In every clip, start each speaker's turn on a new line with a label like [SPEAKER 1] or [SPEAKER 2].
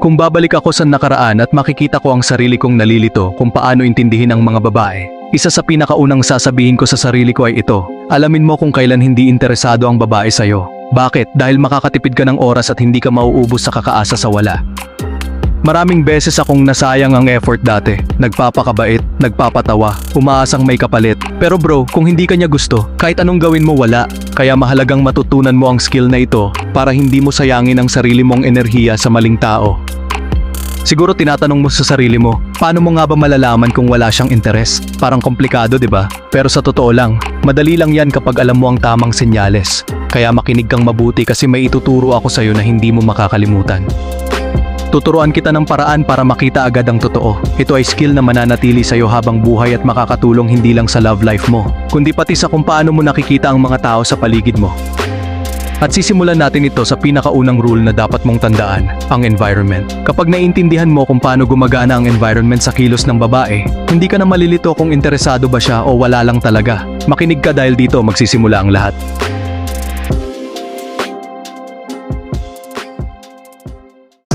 [SPEAKER 1] Kung babalik ako sa nakaraan at makikita ko ang sarili kong nalilito kung paano intindihin ang mga babae, isa sa pinakaunang sasabihin ko sa sarili ko ay ito, alamin mo kung kailan hindi interesado ang babae sa'yo. Bakit? Dahil makakatipid ka ng oras at hindi ka mauubos sa kakaasa sa wala. Maraming beses akong nasayang ang effort dati. Nagpapakabait, nagpapatawa, umaasang may kapalit. Pero bro, kung hindi ka niya gusto, kahit anong gawin mo wala. Kaya mahalagang matutunan mo ang skill na ito para hindi mo sayangin ang sarili mong enerhiya sa maling tao. Siguro tinatanong mo sa sarili mo, paano mo nga ba malalaman kung wala siyang interes? Parang komplikado, 'di ba? Pero sa totoo lang, madali lang 'yan kapag alam mo ang tamang senyales. Kaya makinig kang mabuti kasi may ituturo ako sa iyo na hindi mo makakalimutan. Tuturuan kita ng paraan para makita agad ang totoo. Ito ay skill na mananatili sa iyo habang buhay at makakatulong hindi lang sa love life mo, kundi pati sa kung paano mo nakikita ang mga tao sa paligid mo. At sisimulan natin ito sa pinakaunang rule na dapat mong tandaan, ang environment. Kapag naiintindihan mo kung paano gumagana ang environment sa kilos ng babae, hindi ka na malilito kung interesado ba siya o wala lang talaga. Makinig ka dahil dito magsisimula ang lahat.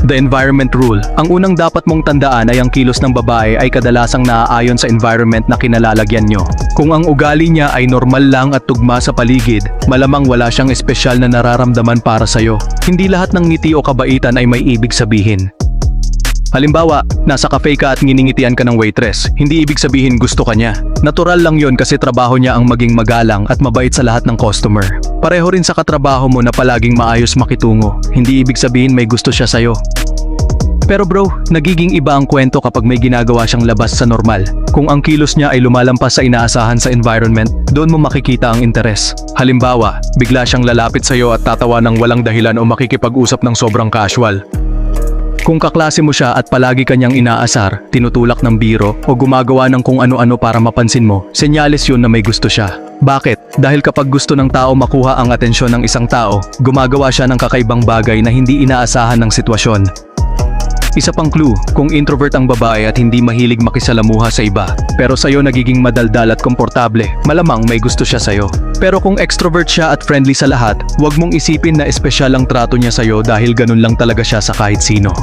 [SPEAKER 1] The environment rule. Ang unang dapat mong tandaan ay ang kilos ng babae ay kadalasang naaayon sa environment na kinalalagyan nyo. Kung ang ugali niya ay normal lang at tugma sa paligid, malamang wala siyang espesyal na nararamdaman para sa'yo. Hindi lahat ng ngiti o kabaitan ay may ibig sabihin. Halimbawa, nasa cafe ka at nginingitian ka ng waitress, hindi ibig sabihin gusto ka niya. Natural lang yon kasi trabaho niya ang maging magalang at mabait sa lahat ng customer. Pareho rin sa katrabaho mo na palaging maayos makitungo, hindi ibig sabihin may gusto siya sa'yo. Pero bro, nagiging iba ang kwento kapag may ginagawa siyang labas sa normal. Kung ang kilos niya ay lumalampas sa inaasahan sa environment, doon mo makikita ang interes. Halimbawa, bigla siyang lalapit sa iyo at tatawa ng walang dahilan o makikipag-usap ng sobrang casual. Kung kaklase mo siya at palagi kanyang inaasar, tinutulak ng biro o gumagawa ng kung ano-ano para mapansin mo, senyales yun na may gusto siya. Bakit? Dahil kapag gusto ng tao makuha ang atensyon ng isang tao, gumagawa siya ng kakaibang bagay na hindi inaasahan ng sitwasyon. Isa pang clue, kung introvert ang babae at hindi mahilig makisalamuha sa iba, pero sa'yo nagiging madaldal at komportable, malamang may gusto siya sa'yo. Pero kung extrovert siya at friendly sa lahat, huwag mong isipin na espesyal ang trato niya sa'yo dahil ganun lang talaga siya sa kahit sino.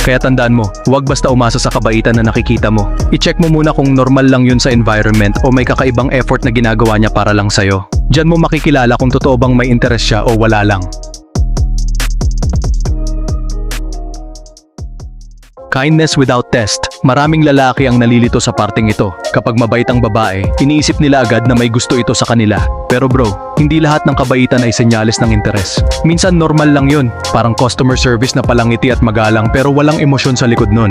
[SPEAKER 1] Kaya tandaan mo, huwag basta umasa sa kabaitan na nakikita mo. I-check mo muna kung normal lang yun sa environment o may kakaibang effort na ginagawa niya para lang sa'yo. Diyan mo makikilala kung totoo bang may interes siya o wala lang. Kindness without test. Maraming lalaki ang nalilito sa parting ito. Kapag mabait ang babae, iniisip nila agad na may gusto ito sa kanila. Pero bro, hindi lahat ng kabaitan ay senyales ng interes. Minsan normal lang yun, parang customer service na palangiti at magalang pero walang emosyon sa likod nun.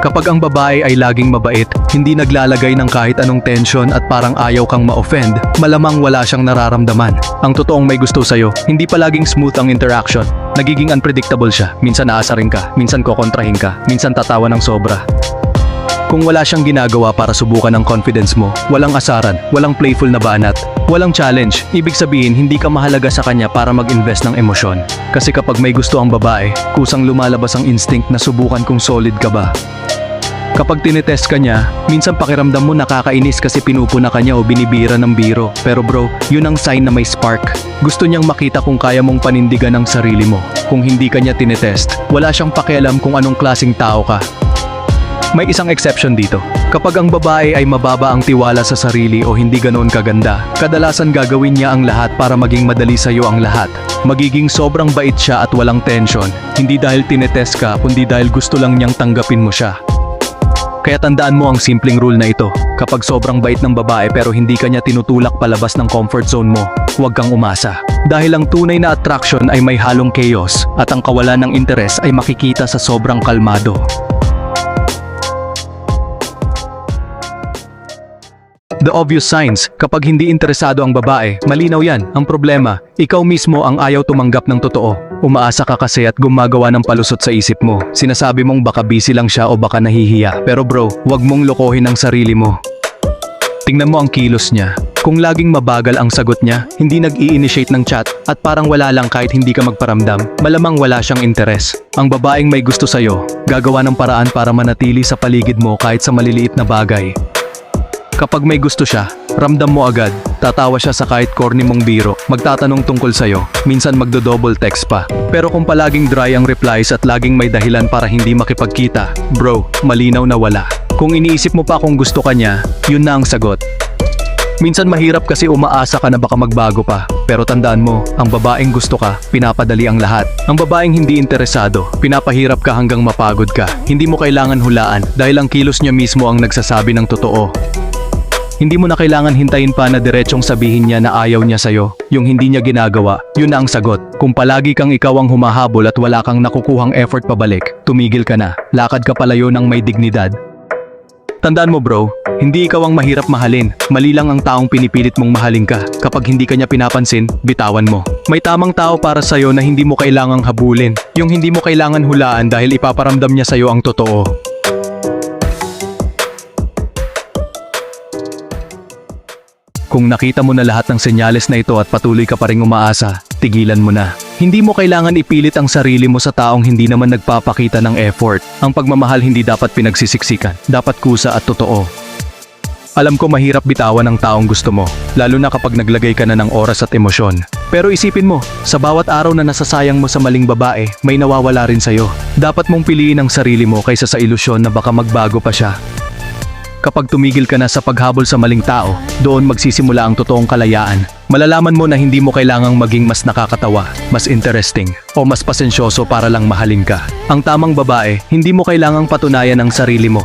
[SPEAKER 1] Kapag ang babae ay laging mabait, hindi naglalagay ng kahit anong tension at parang ayaw kang ma-offend, malamang wala siyang nararamdaman. Ang totoong may gusto sa'yo, hindi palaging smooth ang interaction. Nagiging unpredictable siya. Minsan aasarin ka, minsan kokontrahin ka, minsan tatawa ng sobra. Kung wala siyang ginagawa para subukan ang confidence mo, walang asaran, walang playful na banat, walang challenge, ibig sabihin hindi ka mahalaga sa kanya para mag-invest ng emosyon. Kasi kapag may gusto ang babae, kusang lumalabas ang instinct na subukan kung solid ka ba. Kapag tinetest ka niya, minsan pakiramdam mo nakakainis kasi pinupuna ka niya o binibira ng biro. Pero bro, yun ang sign na may spark. Gusto niyang makita kung kaya mong panindigan ang sarili mo. Kung hindi ka niya tinetest, wala siyang pakialam kung anong klasing tao ka. May isang exception dito. Kapag ang babae ay mababa ang tiwala sa sarili o hindi ganoon kaganda, kadalasan gagawin niya ang lahat para maging madali sa iyo ang lahat. Magiging sobrang bait siya at walang tension, hindi dahil tinetest ka kundi dahil gusto lang niyang tanggapin mo siya. Kaya tandaan mo ang simpleng rule na ito. Kapag sobrang bait ng babae pero hindi ka niya tinutulak palabas ng comfort zone mo, huwag kang umasa. Dahil ang tunay na attraction ay may halong chaos at ang kawalan ng interes ay makikita sa sobrang kalmado. The obvious signs, kapag hindi interesado ang babae, malinaw yan. Ang problema, ikaw mismo ang ayaw tumanggap ng totoo. Umaasa ka kasi at gumagawa ng palusot sa isip mo. Sinasabi mong baka busy lang siya o baka nahihiya. Pero bro, wag mong lokohin ang sarili mo. Tingnan mo ang kilos niya. Kung laging mabagal ang sagot niya, hindi nag-i-initiate ng chat, at parang wala lang kahit hindi ka magparamdam, malamang wala siyang interes. Ang babaeng may gusto sa'yo, gagawa ng paraan para manatili sa paligid mo kahit sa maliliit na bagay. Kapag may gusto siya, ramdam mo agad. Tatawa siya sa kahit corny mong biro, magtatanong tungkol sa'yo, minsan magdo-double text pa. Pero kung palaging dry ang replies at laging may dahilan para hindi makipagkita, bro, malinaw na wala. Kung iniisip mo pa kung gusto ka niya, yun na ang sagot. Minsan mahirap kasi umaasa ka na baka magbago pa. Pero tandaan mo, ang babaeng gusto ka, pinapadali ang lahat. Ang babaeng hindi interesado, pinapahirap ka hanggang mapagod ka. Hindi mo kailangan hulaan dahil ang kilos niya mismo ang nagsasabi ng totoo. Hindi mo na kailangan hintayin pa na diretsong sabihin niya na ayaw niya sa'yo. Yung hindi niya ginagawa, yun na ang sagot. Kung palagi kang ikaw ang humahabol at wala kang nakukuhang effort pabalik, tumigil ka na. Lakad ka palayo ng may dignidad. Tandaan mo bro, hindi ikaw ang mahirap mahalin. Mali lang ang taong pinipilit mong mahalin ka. Kapag hindi ka niya pinapansin, bitawan mo. May tamang tao para sa'yo na hindi mo kailangang habulin. Yung hindi mo kailangan hulaan dahil ipaparamdam niya sa'yo ang totoo. Kung nakita mo na lahat ng senyales na ito at patuloy ka pa rin umaasa, tigilan mo na. Hindi mo kailangan ipilit ang sarili mo sa taong hindi naman nagpapakita ng effort. Ang pagmamahal hindi dapat pinagsisiksikan, dapat kusa at totoo. Alam ko mahirap bitawan ang taong gusto mo, lalo na kapag naglagay ka na ng oras at emosyon. Pero isipin mo, sa bawat araw na nasasayang mo sa maling babae, may nawawala rin sa'yo. Dapat mong piliin ang sarili mo kaysa sa ilusyon na baka magbago pa siya. Kapag tumigil ka na sa paghabol sa maling tao, doon magsisimula ang totoong kalayaan. Malalaman mo na hindi mo kailangang maging mas nakakatawa, mas interesting, o mas pasensyoso para lang mahalin ka. Ang tamang babae, hindi mo kailangang patunayan ang sarili mo.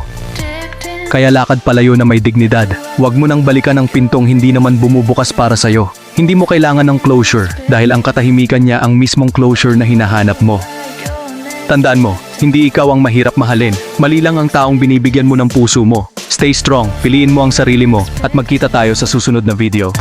[SPEAKER 1] Kaya lakad palayo na may dignidad. Huwag mo nang balikan ang pintong hindi naman bumubukas para sa'yo. Hindi mo kailangan ng closure dahil ang katahimikan niya ang mismong closure na hinahanap mo. Tandaan mo, hindi ikaw ang mahirap mahalin. Mali lang ang taong binibigyan mo ng puso mo. Stay strong, piliin mo ang sarili mo, at magkita tayo sa susunod na video.